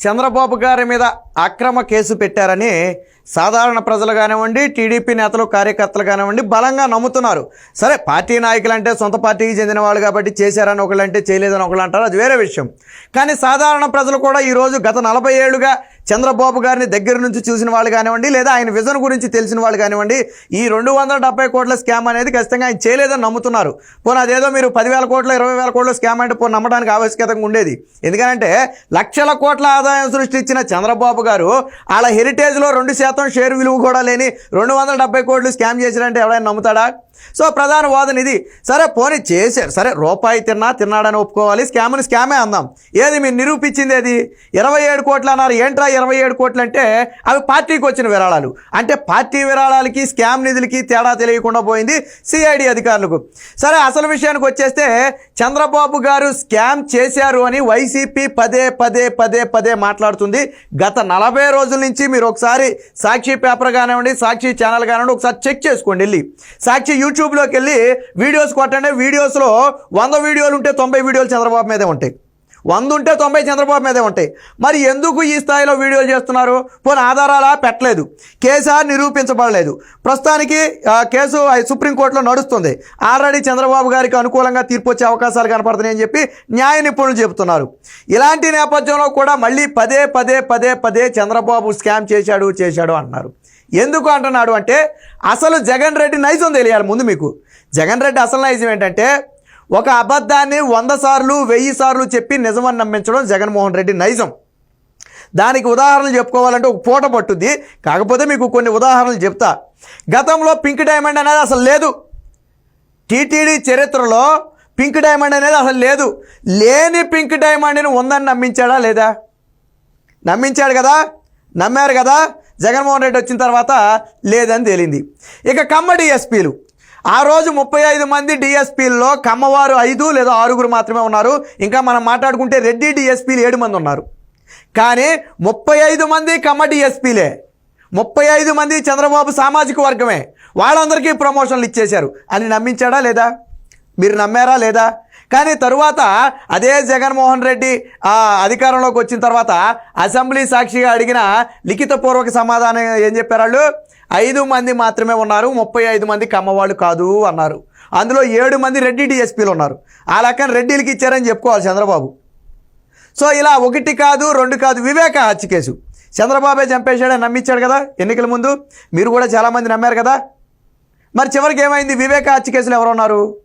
చంద్రబాబు గారి మీద అక్రమ కేసు పెట్టారని సాధారణ ప్రజలు కానివ్వండి టీడీపీ నేతలు కార్యకర్తలు కానివ్వండి బలంగా నమ్ముతున్నారు. సరే పార్టీ నాయకులు అంటే సొంత పార్టీకి చెందిన వాళ్ళు కాబట్టి చేశారని ఒకళ్ళు అంటే చేయలేదని ఒకళ్ళు అంటారు అది వేరే విషయం. కానీ సాధారణ ప్రజలు కూడా ఈరోజు గత నలభై ఏళ్ళుగా చంద్రబాబు గారిని దగ్గర నుంచి చూసిన వాళ్ళు కానివ్వండి లేదా ఆయన విజన్ గురించి తెలిసిన వాళ్ళు కానివ్వండి ఈ రెండు వందల డెబ్బై కోట్ల స్కామ్ అనేది ఖచ్చితంగా ఆయన చేయలేదని నమ్ముతున్నారు. పోనీ అదేదో మీరు పదివేల కోట్ల ఇరవై వేల కోట్ల స్కామ్ అంటే పోనీ నమ్మడానికి ఆవశ్యకతంగా ఉండేది. ఎందుకంటే లక్షల కోట్ల ఆదాయం సృష్టించిన చంద్రబాబు గారు వాళ్ళ హెరిటేజ్లో రెండు శాతం షేర్ విలువ కూడా లేని రెండు వందల డెబ్బై కోట్లు స్కామ్ చేశారంటే ఎవడైనా నమ్ముతాడా? సో ప్రధాన వాదన ఇది. సరే పోనీ చేశారు. సరే రూపాయి తిన్నా తిన్నాడని ఒప్పుకోవాలి. స్కామ్ని స్కామే అందాం. ఏది మీరు నిరూపించింది ఏది? ఇరవై ఏడు కోట్లు అన్నారు. ఏంట్రా ఇరవై ఏడు కోట్లు అంటే అవి పార్టీకి వచ్చిన విరాళాలు. అంటే పార్టీ విరాళాలకి స్కామ్ నిధులకి తేడా తెలియకుండా పోయింది సిఐడి అధికారులకు. సరే అసలు విషయానికి వచ్చేస్తే చంద్రబాబు గారు స్కామ్ చేశారు అని వైసీపీ పదే పదే పదే పదే మాట్లాడుతుంది. గత నలభై రోజుల నుంచి మీరు ఒకసారి సాక్షి పేపర్ కానివ్వండి సాక్షి ఛానల్ కానివ్వండి ఒకసారి చెక్ చేసుకోండి వెళ్ళి. సాక్షి యూట్యూబ్లోకి వెళ్ళి వీడియోస్ కొట్టండి. వీడియోస్లో వంద వీడియోలు ఉంటే తొంభై వీడియోలు చంద్రబాబు మీదే ఉంటాయి. వంద ఉంటే తొంభై చంద్రబాబు మీదే ఉంటాయి. మరి ఎందుకు ఈ స్థాయిలో వీడియోలు చేస్తున్నారు? పోనీ ఆధారాలా? పెట్టలేదు. కేసు నిరూపించబడలేదు. ప్రస్తుతానికి కేసు సుప్రీంకోర్టులో నడుస్తుంది. ఆల్రెడీ చంద్రబాబు గారికి అనుకూలంగా తీర్పు వచ్చే అవకాశాలు కనపడుతున్నాయని చెప్పి న్యాయ నిపుణులు చెబుతున్నారు. ఇలాంటి నేపథ్యంలో కూడా మళ్ళీ పదే పదే పదే పదే చంద్రబాబు స్కామ్ చేశాడు చేశాడు అంటున్నారు. ఎందుకు అంటున్నాడు అంటే అసలు జగన్ రెడ్డి నైజం తెలియాలి ముందు మీకు. జగన్ రెడ్డి అసలు నైజం ఏంటంటే ఒక అబద్ధాన్ని వంద సార్లు వెయ్యి సార్లు చెప్పి నిజమని నమ్మించడం జగన్మోహన్ రెడ్డి నైజం. దానికి ఉదాహరణలు చెప్పుకోవాలంటే ఒక పూట పట్టుద్ది. కాకపోతే మీకు కొన్ని ఉదాహరణలు చెప్తా. గతంలో పింక్ డైమండ్ అనేది అసలు లేదు. టీటీడీ చరిత్రలో పింక్ డైమండ్ అనేది అసలు లేదు. లేని పింక్ డైమండ్ని ఉందని నమ్మించాడా లేదా? నమ్మించాడు కదా? నమ్మారు కదా? జగన్మోహన్ రెడ్డి వచ్చిన తర్వాత లేదని తేలింది. ఇక కమ్మడి ఎస్పీలు. ఆ రోజు ముప్పై ఐదు మంది డిఎస్పీల్లో కమ్మవారు ఐదు లేదా ఆరుగురు మాత్రమే ఉన్నారు. ఇంకా మనం మాట్లాడుకుంటే రెడ్డి డిఎస్పీలు ఏడు మంది ఉన్నారు. కానీ ముప్పై ఐదు మంది కమ్మ డిఎస్పీలే ముప్పై ఐదు మంది చంద్రబాబు సామాజిక వర్గమే. వాళ్ళందరికీ ప్రమోషన్లు ఇచ్చేశారు. అని నమ్మించాడా లేదా? మీరు నమ్మారా లేదా? కానీ తరువాత అదే జగన్మోహన్ రెడ్డి ఆ, అధికారంలోకి వచ్చిన తర్వాత అసెంబ్లీ సాక్షిగా అడిగిన లిఖితపూర్వక సమాధానం ఏం చెప్పారు వాళ్ళు? ఐదు మంది మాత్రమే ఉన్నారు ముప్పై ఐదు మంది కమ్మవాళ్ళు కాదు అన్నారు. అందులో ఏడు మంది రెడ్డి డిఎస్పీలు ఉన్నారు. ఆ లెక్కన రెడ్డిలకి ఇచ్చారని చెప్పుకోవాలి చంద్రబాబు. సో ఇలా ఒకటి కాదు రెండు కాదు వివేక హత్య కేసు. చంద్రబాబే చంపేశాడని నమ్మించాడు కదా ఎన్నికల ముందు. మీరు కూడా చాలామంది నమ్మారు కదా. మరి చివరికి ఏమైంది? వివేక హత్య కేసులు ఎవరున్నారు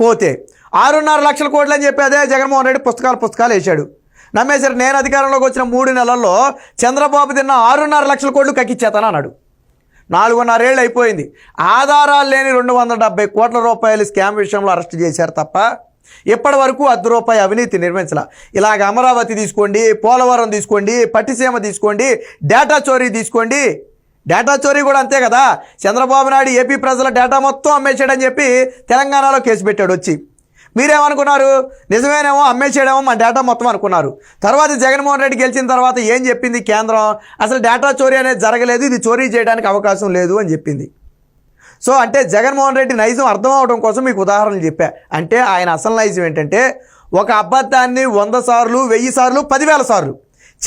పోతే ఆరున్నర లక్షల కోట్లు అని చెప్పి అదే జగన్మోహన్ రెడ్డి పుస్తకాలు పుస్తకాలు వేశాడు. నమ్మేశారు నేను అధికారంలోకి వచ్చిన మూడు నెలల్లో చంద్రబాబు తిన్న ఆరున్నర లక్షల కోట్లు కక్కిచ్చేతాను అన్నాడు నాలుగున్నరేళ్ళు అయిపోయింది. ఆధారాలు లేని రెండు వందల డెబ్బై కోట్ల రూపాయలు స్కామ్ విషయంలో అరెస్ట్ చేశారు తప్ప ఇప్పటి వరకు అర్ధ రూపాయి అవినీతి నిర్మించాల. ఇలాగ అమరావతి తీసుకోండి పోలవరం తీసుకోండి పట్టిసీమ తీసుకోండి డేటా చోరీ తీసుకోండి. డేటా చోరీ కూడా అంతే కదా. చంద్రబాబు నాయుడు ఏపీ ప్రజల డేటా మొత్తం అమ్మేశాడని చెప్పి తెలంగాణలో కేసు పెట్టాడు వచ్చి. మీరేమనుకున్నారు? నిజమేనేమో అమ్మేసేయడమో మన డేటా మొత్తం అనుకున్నారు. తర్వాత జగన్మోహన్ రెడ్డి గెలిచిన తర్వాత ఏం చెప్పింది కేంద్రం? అసలు డేటా చోరీ అనేది జరగలేదు ఇది చోరీ చేయడానికి అవకాశం లేదు అని చెప్పింది. సో అంటే జగన్మోహన్ రెడ్డి నైజం అర్థం అవడం కోసం మీకు ఉదాహరణలు చెప్పా. అంటే ఆయన అసలు నైజం ఏంటంటే ఒక అబద్ధాన్ని వంద సార్లు వెయ్యి సార్లు పదివేల సార్లు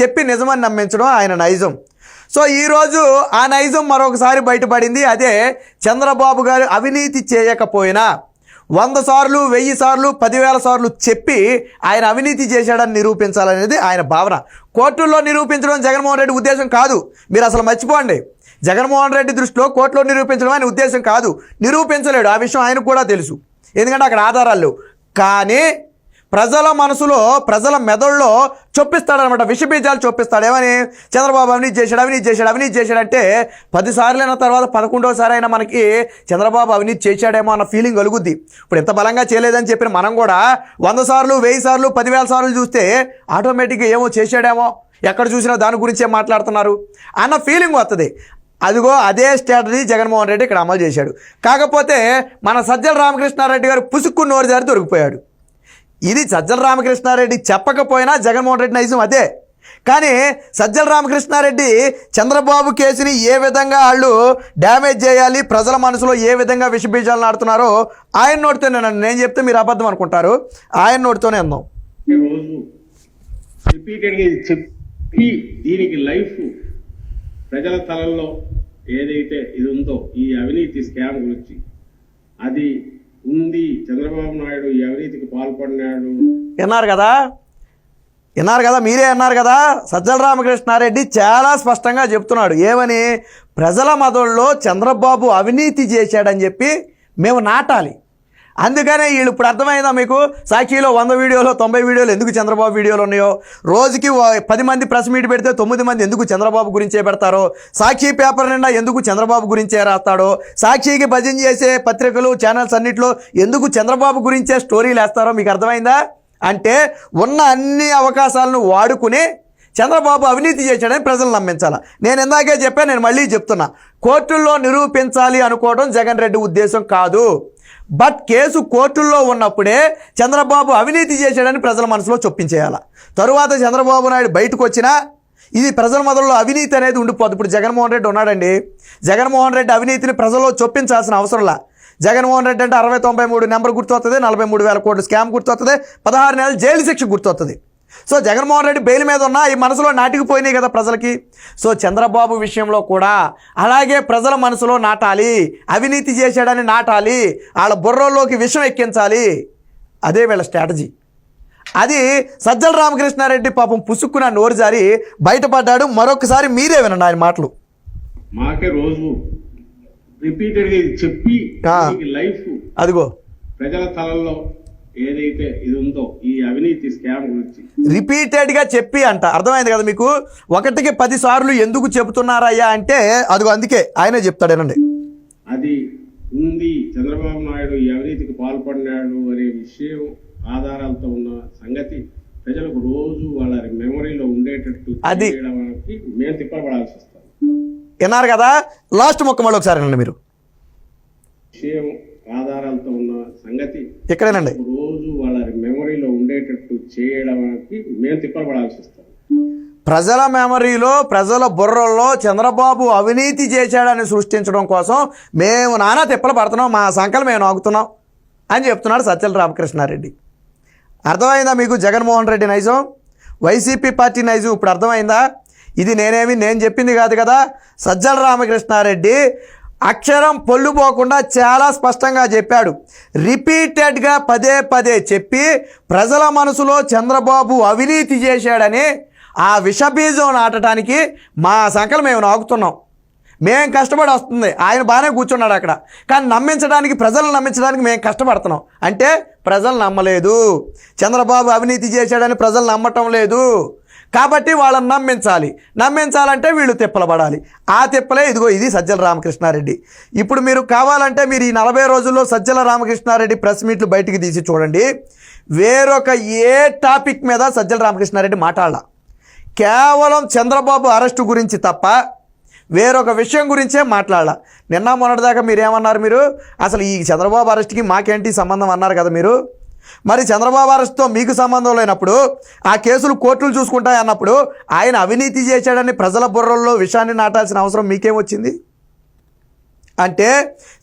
చెప్పి నిజమని నమ్మించడం ఆయన నైజం. సో ఈరోజు ఆ నైజం మరొకసారి బయటపడింది. అదే చంద్రబాబు గారు అవినీతి చేయకపోయినా వంద సార్లు వెయ్యి సార్లు పదివేల సార్లు చెప్పి ఆయన అవినీతి చేశాడని నిరూపించాలనేది ఆయన భావన. కోర్టుల్లో నిరూపించడం జగన్మోహన్ రెడ్డి ఉద్దేశం కాదు. మీరు అసలు మర్చిపోండి. జగన్మోహన్ రెడ్డి దృష్టిలో కోర్టులో నిరూపించడం ఆయన ఉద్దేశం కాదు. నిరూపించలేడు. ఆ విషయం ఆయనకు కూడా తెలుసు. ఎందుకంటే అక్కడ ఆధారాలు కానీ ప్రజల మనసులో ప్రజల మెదడులో చొప్పిస్తాడనమాట. విషబీజాలు చొప్పిస్తాడు. ఏమని? చంద్రబాబు అవినీతి చేశాడు అవినీతి చేశాడు అవినీతి చేశాడంటే పదిసార్లు అయిన తర్వాత పదకొండోసారి అయినా మనకి చంద్రబాబు అవినీతి చేశాడేమో అన్న ఫీలింగ్ కలుగుద్ది. ఇప్పుడు ఎంత బలంగా చేయలేదని చెప్పిన మనం కూడా వంద సార్లు వెయ్యి సార్లు పదివేల సార్లు చూస్తే ఆటోమేటిక్గా ఏమో చేశాడేమో. ఎక్కడ చూసినా దాని గురించే మాట్లాడుతున్నారు అన్న ఫీలింగ్ వస్తుంది అదిగో అదే స్ట్రాటజీ జగన్మోహన్ రెడ్డి ఇక్కడ అమలు చేశాడు. కాకపోతే మన సజ్జల రామకృష్ణారెడ్డి గారు పుసుక్కు నోరు జారి దొరికిపోయాడు. ఇది సజ్జల రామకృష్ణారెడ్డి చెప్పకపోయినా జగన్మోహన్ రెడ్డి నైజం అదే. కానీ సజ్జల రామకృష్ణారెడ్డి చంద్రబాబు కేసుని ఏ విధంగా వాళ్ళు డ్యామేజ్ చేయాలి ప్రజల మనసులో ఏ విధంగా విషబీజాలు నాడుతున్నారో ఆయన నోటితోనే నన్ను నేను చెప్తే మీరు అబద్ధం అనుకుంటారు. ఆయన నోటితోనే అందాం చెప్పి దీనికి లైఫ్ ప్రజల తలల్లో ఏదైతే ఇది ఉందో ఈ అవినీతి స్కామ్ గురించి అది ఉంది. చంద్రబాబు నాయుడు ఈ అవినీతికి పాల్పడినాడు? విన్నారు కదా? విన్నారు కదా? మీరే అన్నారు కదా? సజ్జల రామకృష్ణారెడ్డి చాలా స్పష్టంగా చెప్తున్నాడు. ఏమని? ప్రజల మదల్లో చంద్రబాబు అవినీతి చేశాడని చెప్పి మేము నాటాలి. అందుకనే వీళ్ళు ఇప్పుడు అర్థమైందా మీకు? సాక్షిలో వంద వీడియోలో తొంభై వీడియోలు ఎందుకు చంద్రబాబు వీడియోలు ఉన్నాయో? రోజుకి పది మంది ప్రెస్ మీట్ పెడితే తొమ్మిది మంది ఎందుకు చంద్రబాబు గురించే పెడతారో? సాక్షి పేపర్ నిండా ఎందుకు చంద్రబాబు గురించే రాస్తాడో? సాక్షికి భజన చేసే పత్రికలు ఛానల్స్ అన్నింటిలో ఎందుకు చంద్రబాబు గురించే స్టోరీలు వేస్తారో మీకు అర్థమైందా? అంటే ఉన్న అన్ని అవకాశాలను వాడుకుని చంద్రబాబు అవినీతి చేశాడని ప్రజలు నమ్మించాలి. నేను ఇందాకే చెప్పాను నేను మళ్ళీ చెప్తున్నా. కోర్టుల్లో నిరూపించాలి అనుకోవడం జగన్ రెడ్డి ఉద్దేశం కాదు. బట్ కేసు కోర్టుల్లో ఉన్నప్పుడే చంద్రబాబు అవినీతి చేశాడని ప్రజల మనసులో చొప్పించేయాల. తరువాత చంద్రబాబు నాయుడు బయటకు వచ్చినా ఇది ప్రజల మొదల్లో అవినీతి అనేది ఉండిపోద్ది ఇప్పుడు జగన్మోహన్ రెడ్డి ఉన్నాడండి. జగన్మోహన్ రెడ్డి అవినీతిని ప్రజల్లో చొప్పించాల్సిన అవసరంలా. జగన్మోహన్ రెడ్డి అంటే అరవై తొంభై మూడు నెంబర్ గుర్తొస్తుంది నలభై మూడు వేల కోట్లు స్కామ్ గుర్తొస్తుంది పదహారు నెలలు జైలు శిక్ష గుర్తొస్తుంది సో జగన్మోహన్ రెడ్డి బెయిల్ మీద ఉన్న ఈ మనసులో నాటికిపోయినాయి కదా ప్రజలకి. సో చంద్రబాబు విషయంలో కూడా అలాగే ప్రజల మనసులో నాటాలి అవినీతి చేశాడని నాటాలి వాళ్ళ బుర్రలోకి విషం ఎక్కించాలి. అదే వీళ్ళ స్ట్రాటజీ. అది సజ్జల రామకృష్ణారెడ్డి పాపం పుసుక్కున నోరు జారి బయటపడ్డాడు. మరొకసారి మీరే వినండి ఆయన మాటలు. మాకే రోజు రిపీటెడ్గా ఇది చెప్పి లైఫ్ అదిగో. ప్రజల తలల్లో ఏదైతే ఇది ఉందో ఈ అవినీతి స్కామ్ గురించి. రిపీటెడ్గా చెప్పి అంట. అర్థమైంది కదా మీకు? ఒకటికి పది సార్లు ఎందుకు చెబుతున్నారయ్యా అంటే అదిగో అందుకే ఆయనే చెప్తాడేనండి. అది ఉంది. చంద్రబాబు నాయుడు ఈ అవినీతికి పాల్పడినాడు అనే విషయం ఆధారాలతో ఉన్న సంగతి ప్రజలకు రోజు వాళ్ళ మెమరీలో ఉండేటట్టు అది- మేము తిప్పబడాల్సి వస్తుంది. విన్నారు కదా? లాస్ట్ మొక్క మళ్ళీ ఒకసారి మీరు. విషయం ఆధారాలతో ఉన్న సంగతి ఇక్కడేనండి. రోజు వాళ్ళ మెమరీలో ఉండేటట్టు చేయడానికి మేము తిప్పబడాల్సి వస్తుంది. ప్రజల మెమరీలో ప్రజల బుర్రల్లో చంద్రబాబు అవినీతి చేశాడని సృష్టించడం కోసం మేము నానా తిప్పలు పడుతున్నాం మా సంకలు మేము నాగుతున్నాం అని చెప్తున్నాడు సత్యల రామకృష్ణారెడ్డి. అర్థమైందా మీకు జగన్మోహన్ రెడ్డి నైజం? వైసీపీ పార్టీ నైజం ఇప్పుడు అర్థమైందా? ఇది నేనేమి నేను చెప్పింది కాదు కదా? సజ్జల రామకృష్ణారెడ్డి అక్షరం పొల్లుపోకుండా చాలా స్పష్టంగా చెప్పాడు. రిపీటెడ్గా పదే పదే చెప్పి ప్రజల మనసులో చంద్రబాబు అవినీతి చేశాడని ఆ విషబీజం నాటడానికి మా సంకలు మేము నాకుతున్నాం. మేం కష్టపడి వస్తుంది. ఆయన బాగానే కూర్చున్నాడు అక్కడ. కానీ నమ్మించడానికి ప్రజలను నమ్మించడానికి మేము కష్టపడుతున్నాం. అంటే ప్రజలు నమ్మలేదు. చంద్రబాబు అవినీతి చేశాడని ప్రజలు నమ్మటం లేదు. కాబట్టి వాళ్ళని నమ్మించాలి. నమ్మించాలంటే వీళ్ళు తిప్పలు పడాలి ఆ తిప్పలే ఇదిగో ఇది సజ్జల రామకృష్ణారెడ్డి. ఇప్పుడు మీరు కావాలంటే మీరు ఈ నలభై రోజుల్లో సజ్జల రామకృష్ణారెడ్డి ప్రెస్ మీట్లు బయటికి తీసి చూడండి. వేరొక ఏ టాపిక్ మీద సజ్జల రామకృష్ణారెడ్డి మాట్లాడాల. కేవలం చంద్రబాబు అరెస్టు గురించి తప్ప వేరొక విషయం గురించే మాట్లాడాల. నిన్న మొన్నటిదాకా మీరు ఏమన్నారు మీరు? అసలు ఈ చంద్రబాబు అరెస్ట్కి మాకేంటి సంబంధం అన్నారు కదా మీరు? మరి చంద్రబాబు అరెస్ట్తో మీకు సంబంధం లేనప్పుడు ఆ కేసులు కోర్టులు చూసుకుంటాయి అన్నప్పుడు ఆయన అవినీతి చేశాడని ప్రజల బుర్రల్లో విషయాన్ని నాటాల్సిన అవసరం మీకేమొచ్చింది అంటే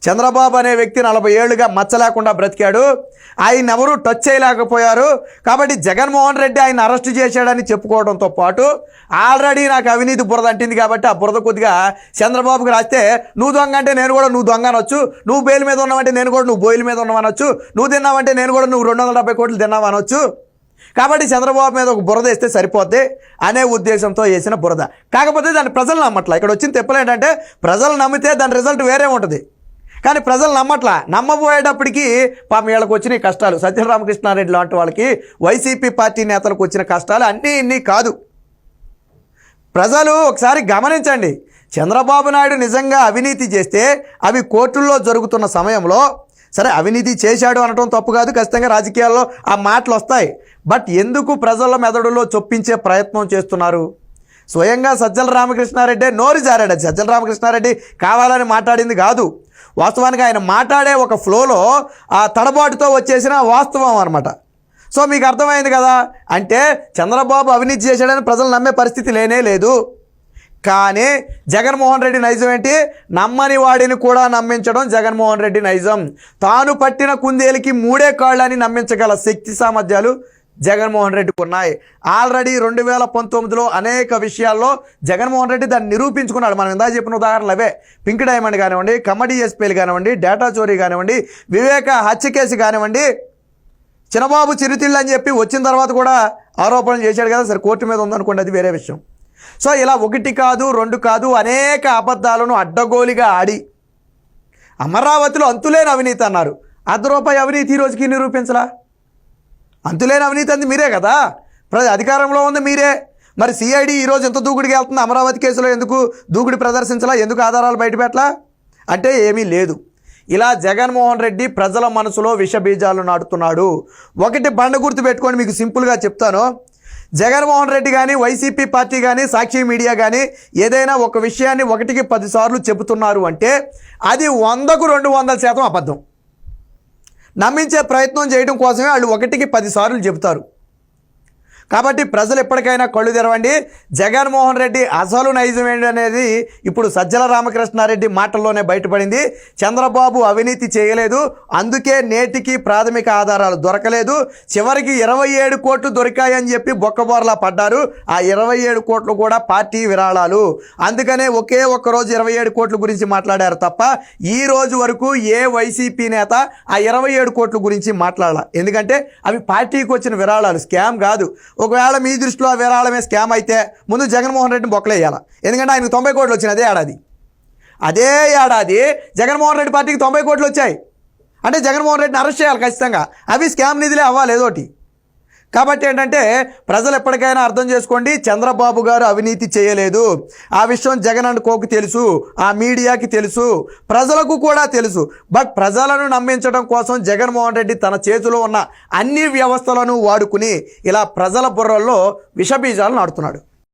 చంద్రబాబు అనే వ్యక్తి నలభై ఏళ్ళుగా మచ్చ లేకుండా బ్రతికాడు. ఆయన ఎవరు టచ్ చేయలేకపోయారు. కాబట్టి జగన్మోహన్ రెడ్డి ఆయన అరెస్ట్ చేశాడని చెప్పుకోవడంతో పాటు ఆల్రెడీ నాకు అవినీతి బురద అంటింది కాబట్టి ఆ బురద కొద్దిగా చంద్రబాబుకి రాస్తే నువ్వు దొంగ అంటే నేను కూడా నువ్వు దొంగ అనొచ్చు. నువ్వు బెయిల్ మీద ఉన్నావంటే నేను కూడా నువ్వు బోయిల్ మీద ఉన్నావనొచ్చు. నువ్వు తిన్నావంటే నేను కూడా నువ్వు రెండు వందల డెబ్బై కోట్లు తిన్నావనొచ్చు. కాబట్టి చంద్రబాబు మీద ఒక బురద వేస్తే సరిపోద్ది అనే ఉద్దేశంతో వేసిన బురద. కాకపోతే దాన్ని ప్రజలు నమ్మట్లా. ఇక్కడ వచ్చిన తెప్పలు ఏంటంటే ప్రజలు నమ్మితే దాని రిజల్ట్ వేరే ఉంటుంది. కానీ ప్రజలు నమ్మట్లా. నమ్మబోయేటప్పటికీ పాపం వీళ్ళకి వచ్చిన కష్టాలు. సత్యరామకృష్ణారెడ్డి లాంటి వాళ్ళకి వైసీపీ పార్టీ నేతలకు వచ్చిన కష్టాలు అన్నీ ఇన్ని కాదు. ప్రజలు ఒకసారి గమనించండి. చంద్రబాబు నాయుడు నిజంగా అవినీతి చేస్తే అవి కోర్టుల్లో జరుగుతున్న సమయంలో సరే అవినీతి చేశాడు అనటం తప్పు కాదు ఖచ్చితంగా రాజకీయాల్లో ఆ మాటలు వస్తాయి. బట్ ఎందుకు ప్రజల మెదడులో చొప్పించే ప్రయత్నం చేస్తున్నారు? స్వయంగా సజ్జల రామకృష్ణారెడ్డి నోరు జారాడు. సజ్జల రామకృష్ణారెడ్డి కావాలని మాట్లాడింది కాదు. వాస్తవానికి ఆయన మాట్లాడే ఒక ఫ్లోలో ఆ తడబాటుతో వచ్చేసిన వాస్తవం అనమాట సో మీకు అర్థమైంది కదా? అంటే చంద్రబాబు అవినీతి చేశాడని ప్రజలు నమ్మే పరిస్థితి లేనే లేదు. కానీ జగన్మోహన్ రెడ్డి నైజం ఏంటి? నమ్మని వాడిని కూడా నమ్మించడం జగన్మోహన్ రెడ్డి నైజం. తాను పట్టిన కుందేలికి మూడే కాళ్ళని నమ్మించగల శక్తి సామర్థ్యాలు జగన్మోహన్ రెడ్డికి ఉన్నాయి. ఆల్రెడీ రెండు వేల పంతొమ్మిదిలో అనేక విషయాల్లో జగన్మోహన్ రెడ్డి దాన్ని నిరూపించుకున్నాడు. మనం ఇందాక చెప్పిన ఉదాహరణలు అవే. పింక్ డైమండ్ కానివ్వండి కమడీ ఎస్పీలు కానివ్వండి డేటా చోరీ కానివ్వండి వివేక హత్య కేసు కానివ్వండి చిన్నబాబు చిరుతిళ్ళు అని చెప్పి వచ్చిన తర్వాత కూడా ఆరోపణలు చేశాడు కదా. సరే కోర్టు మీద ఉందనుకోండి అది వేరే విషయం. సో ఇలా ఒకటి కాదు రెండు కాదు అనేక అబద్ధాలను అడ్డగోలిగా ఆడి అమరావతిలో అంతులేని అవినీతి అన్నారు. అర్ధ రూపాయి అవినీతి రోజుకి నిరూపించలా అంతులేని అవినీతి అంది మీరే కదా? ప్ర అధికారంలో ఉంది మీరే. మరి సిఐడి ఈరోజు ఎంత దూకుడికి వెళ్తుంది? అమరావతి కేసులో ఎందుకు దూకుడు ప్రదర్శించలా? ఎందుకు ఆధారాలు బయటపెట్టలా అంటే ఏమీ లేదు. ఇలా జగన్మోహన్ రెడ్డి ప్రజల మనసులో విషబీజాలు నాటుతున్నాడు. ఒకటి బండ గుర్తు పెట్టుకొని మీకు సింపుల్గా చెప్తాను. జగన్మోహన్ రెడ్డి కానీ వైసీపీ పార్టీ కానీ సాక్షి మీడియా కానీ ఏదైనా ఒక విషయాన్ని ఒకటికి పదిసార్లు చెబుతున్నారు అంటే అది వందకు రెండు వందల శాతం అబద్ధం. నమ్మించే ప్రయత్నం చేయడం కోసమే వాళ్ళు ఒకటికి పదిసార్లు చెబుతారు. కాబట్టి ప్రజలు ఎప్పటికైనా కళ్ళు తెరవండి. జగన్మోహన్ రెడ్డి అసలు నైజం ఏంటి అనేది ఇప్పుడు సజ్జల రామకృష్ణారెడ్డి మాటల్లోనే బయటపడింది. చంద్రబాబు అవినీతి చేయలేదు. అందుకే నేటికి ప్రాథమిక ఆధారాలు దొరకలేదు. చివరికి ఇరవై ఏడు కోట్లు దొరికాయని చెప్పి బొక్కబోర్లా పడ్డారు. ఆ ఇరవై ఏడు కోట్లు కూడా పార్టీ విరాళాలు. అందుకనే ఒకే ఒక్క రోజు ఇరవై ఏడు కోట్ల గురించి మాట్లాడారు తప్ప ఈ రోజు వరకు ఏ వైసీపీ నేత ఆ ఇరవై ఏడు కోట్ల గురించి మాట్లాడాల. ఎందుకంటే అవి పార్టీకి వచ్చిన విరాళాలు. స్కామ్ కాదు. ఒకవేళ మీ దృష్టిలో విరాళమే స్కామ్ అయితే ముందు జగన్మోహన్ రెడ్డిని బొక్కలేయాల ఎందుకంటే ఆయనకు తొంభై కోట్లు వచ్చిన అదే ఏడాది. అదే ఏడాది జగన్మోహన్ రెడ్డి పార్టీకి తొంభై కోట్లు వచ్చాయి. అంటే జగన్మోహన్ రెడ్డిని అరెస్ట్ చేయాలి ఖచ్చితంగా. అవి స్కామ్ నిధులే అవ్వాలి ఏదోటి. కాబట్టి ఏంటంటే ప్రజలు ఎప్పటికైనా అర్థం చేసుకోండి చంద్రబాబు గారు అవినీతి చేయలేదు. ఆ విషయం జగన్ అండ్ కోకు తెలుసు ఆ మీడియాకి తెలుసు ప్రజలకు కూడా తెలుసు. బట్ ప్రజలను నమ్మించడం కోసం జగన్మోహన్ రెడ్డి తన చేతిలో ఉన్న అన్ని వ్యవస్థలను వాడుకుని ఇలా ప్రజల బుర్రల్లో విషబీజాలు నాడుతున్నాడు